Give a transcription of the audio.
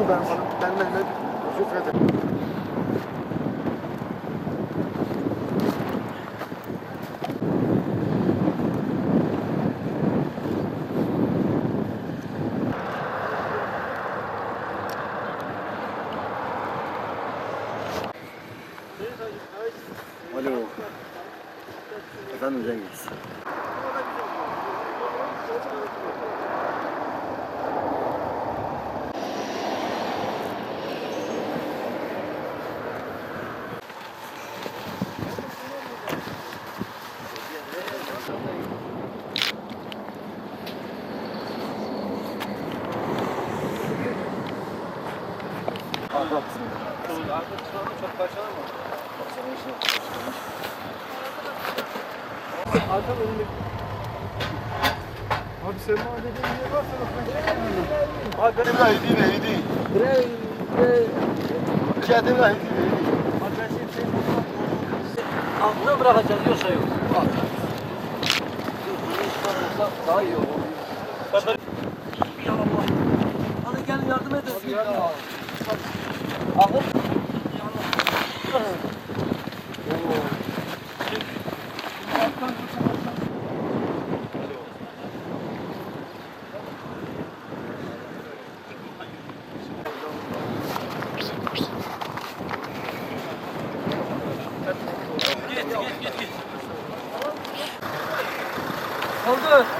Dan ben Ik. ben ben ben. Zo verder. Hallo. Efendim Ik Abi sen bana dediğin yer varsa bak ben. Abi benim de hediye hediye. Bre, bre. Kendim de hediye Abi ben seni sevmiyorum. Altına bırakacağız yoksa yok. Daha iyi olur. Hadi gelin yardım edin. Ahır. Git git git git. Kaldır.